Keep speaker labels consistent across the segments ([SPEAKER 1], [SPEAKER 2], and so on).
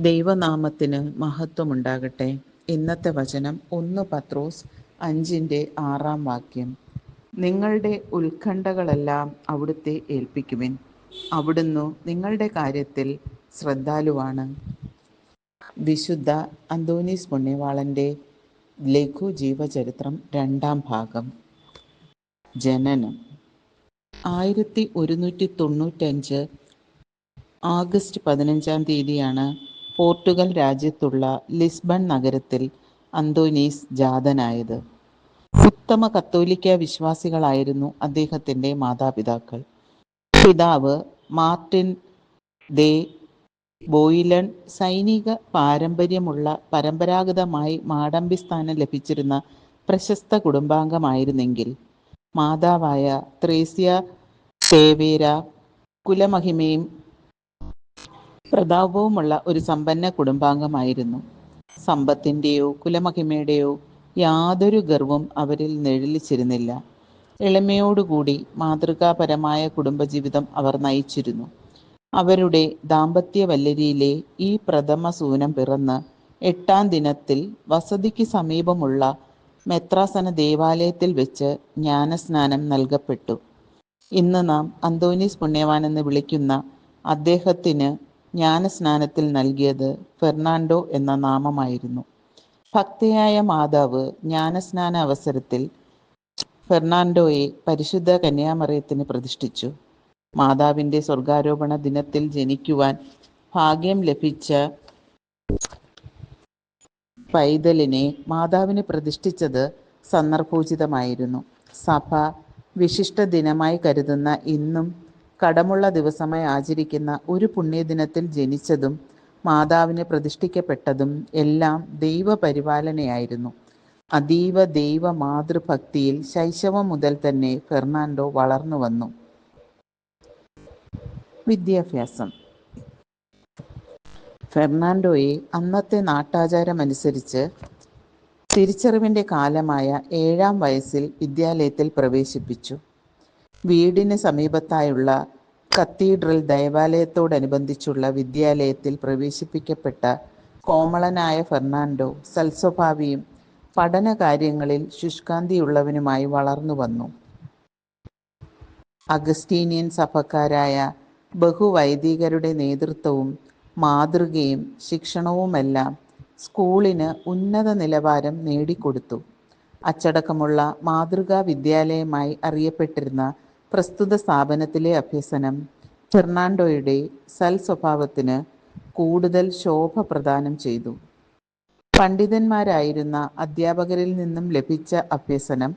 [SPEAKER 1] ദൈവനാമത്തിന് മഹത്വമുണ്ടാകട്ടെ. ഇന്നത്തെ വചനം ഒന്ന് പത്രോസ് അഞ്ചിന്റെ ആറാം വാക്യം. നിങ്ങളുടെ ഉത്കണ്ഠകളെല്ലാം അവിടുത്തെ ഏൽപ്പിക്കുവിൻ. അവിടുന്ന് നിങ്ങളുടെ കാര്യത്തിൽ ശ്രദ്ധാലുവാണ്. വിശുദ്ധ അന്തോനീസ് പുണ്യവാളന്റെ ലഘു ജീവചരിത്രം രണ്ടാം ഭാഗം. ജനനം. ആയിരത്തി ഒരുന്നൂറ്റി തൊണ്ണൂറ്റഞ്ച് ആഗസ്റ്റ് പതിനഞ്ചാം തീയതിയാണ് പോർട്ടുഗൽ രാജ്യത്തുള്ള ലിസ്ബൺ നഗരത്തിൽ അന്തോനീസ് ജാതനായത്. ഉത്തമ കത്തോലിക്ക വിശ്വാസികളായിരുന്നു അദ്ദേഹത്തിന്റെ മാതാപിതാക്കൾ. പിതാവ് മാർട്ടിൻ ദേ ബോയിലൺ സൈനിക പാരമ്പര്യമുള്ള പരമ്പരാഗതമായി മാടമ്പി സ്ഥാനം ലഭിച്ചിരുന്ന പ്രശസ്ത കുടുംബാംഗമായിരുന്നെങ്കിൽ മാതാവായ ത്രേസ്യ സേവേര കുലമഹിമയും പ്രതാപവുമുള്ള ഒരു സമ്പന്ന കുടുംബാംഗമായിരുന്നു. സമ്പത്തിന്റെയോ കുലമഹിമയുടെയോ യാതൊരു ഗർവും അവരിൽ നിഴലിച്ചിരുന്നില്ല. എളിമയോടുകൂടി മാതൃകാപരമായ കുടുംബജീവിതം അവർ നയിച്ചിരുന്നു. അവരുടെ ദാമ്പത്യ വല്ലരിയിലെ ഈ പ്രഥമ സൂനം പിറന്ന് എട്ടാം ദിനത്തിൽ വസതിക്ക് സമീപമുള്ള മെത്രാസന ദേവാലയത്തിൽ വെച്ച് ജ്ഞാനസ്നാനം നൽകപ്പെട്ടു. ഇന്ന് നാം അന്തോനീസ് പുണ്യവാൻ എന്ന് വിളിക്കുന്ന അദ്ദേഹത്തിന് ജ്ഞാനസ്നാനത്തിൽ നൽകിയത് ഫെർണാണ്ടോ എന്ന നാമമായിരുന്നു. ഭക്തയായ മാതാവ് ജ്ഞാനസ്നാന അവസരത്തിൽ ഫെർണാണ്ടോയെ പരിശുദ്ധ കന്യാമറിയത്തിന് പ്രതിഷ്ഠിച്ചു. മാതാവിന്റെ സ്വർഗാരോപണ ദിനത്തിൽ ജനിക്കുവാൻ ഭാഗ്യം ലഭിച്ച പൈതലിനെ മാതാവിന് പ്രതിഷ്ഠിച്ചത് സന്ദർഭോചിതമായിരുന്നു. സഭ വിശിഷ്ട ദിനമായി കരുതുന്ന ഇന്നും കടമുള്ള ദിവസമായി ആചരിക്കുന്ന ഒരു പുണ്യദിനത്തിൽ ജനിച്ചതും മാതാവിനെ പ്രതിഷ്ഠിക്കപ്പെട്ടതും എല്ലാം ദൈവപരിപാലനയായിരുന്നു. അതീവ ദൈവ മാതൃഭക്തിയിൽ ശൈശവം മുതൽ തന്നെ ഫെർണാണ്ടോ വളർന്നു വന്നു. വിദ്യാഭ്യാസം. ഫെർണാണ്ടോയെ അന്നത്തെ നാട്ടാചാരമനുസരിച്ച് തിരിച്ചറിവിന്റെ കാലമായ ഏഴാം വയസ്സിൽ വിദ്യാലയത്തിൽ പ്രവേശിപ്പിച്ചു. വീടിന് സമീപത്തായുള്ള കത്തീഡ്രൽ ദേവാലയത്തോടനുബന്ധിച്ചുള്ള വിദ്യാലയത്തിൽ പ്രവേശിപ്പിക്കപ്പെട്ട കോമളനായ ഫെർണാണ്ടോ സൽസ്വഭാവിയും പഠനകാര്യങ്ങളിൽ ശുഷ്കാന്തിയുള്ളവനുമായി വളർന്നു വന്നു. അഗസ്റ്റീനിയൻ സഭക്കാരായ ബഹുവൈദികരുടെ നേതൃത്വവും മാതൃകയും ശിക്ഷണവുമെല്ലാം സ്കൂളിന് ഉന്നത നിലവാരം നേടിക്കൊടുത്തു. അച്ചടക്കമുള്ള മാതൃകാ വിദ്യാലയമായി അറിയപ്പെട്ടിരുന്ന പ്രസ്തുത സ്ഥാപനത്തിലെ അഭ്യസനം ഫെർണാണ്ടോയുടെ സൽ സ്വഭാവത്തിന് കൂടുതൽ ശോഭ പ്രദാനം ചെയ്തു. പണ്ഡിതന്മാരായിരുന്ന അധ്യാപകരിൽ നിന്നും ലഭിച്ച അഭ്യസനം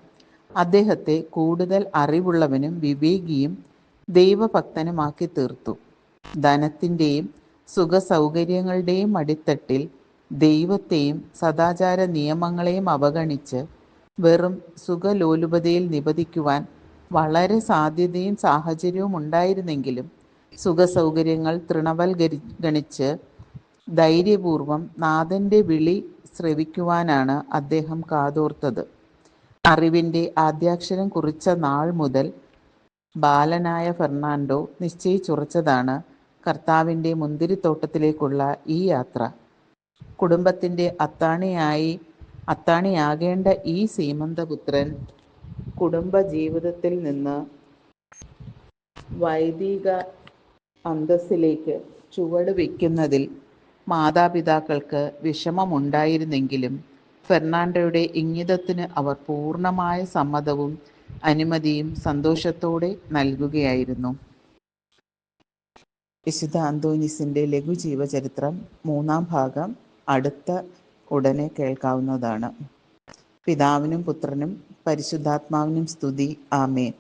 [SPEAKER 1] അദ്ദേഹത്തെ കൂടുതൽ അറിവുള്ളവനും വിവേകിയും ദൈവഭക്തനുമാക്കി തീർത്തു. ധനത്തിന്റെയും സുഖസൗകര്യങ്ങളുടെയും അടിത്തട്ടിൽ ദൈവത്തെയും സദാചാര നിയമങ്ങളെയും അവഗണിച്ച് വെറും സുഖലോലുപതയിൽ നിപതിക്കുവാൻ വളരെ സാധ്യതയും സാഹചര്യവും ഉണ്ടായിരുന്നെങ്കിലും സുഖസൗകര്യങ്ങൾ തൃണവൽഗണിച്ച് ധൈര്യപൂർവം നാഥന്റെ വിളി ശ്രവിക്കുവാനാണ് അദ്ദേഹം കാതോർത്തത്. അറിവിന്റെ ആദ്യാക്ഷരം കുറിച്ച നാൾ മുതൽ ബാലനായ ഫെർണാണ്ടോ നിശ്ചയിച്ചുറച്ചതാണ് കർത്താവിന്റെ മുന്തിരിത്തോട്ടത്തിലേക്കുള്ള ഈ യാത്ര. കുടുംബത്തിന്റെ അത്താണിയായി അത്താണിയാകേണ്ട ഈ സീമന്തപുത്രൻ കുടുംബ ജീവിതത്തിൽ നിന്ന് വൈദിക അന്തസ്സിലേക്ക് ചുവട് വയ്ക്കുന്നതിൽ മാതാപിതാക്കൾക്ക് വിഷമമുണ്ടായിരുന്നെങ്കിലും ഫെർണാണ്ടോയുടെ ഇംഗിതത്തിന് അവർ പൂർണമായ സമ്മതവും അനുമതിയും സന്തോഷത്തോടെ നൽകുകയായിരുന്നു. വിശുദ്ധ അന്തോനിസിന്റെ ലഘുജീവചരിത്രം മൂന്നാം ഭാഗം അടുത്ത ഉടനെ കേൾക്കാവുന്നതാണ്. പിതാവിനും പുത്രനും പരിശുദ്ധാത്മാവിനും സ്തുതി. ആമേൻ.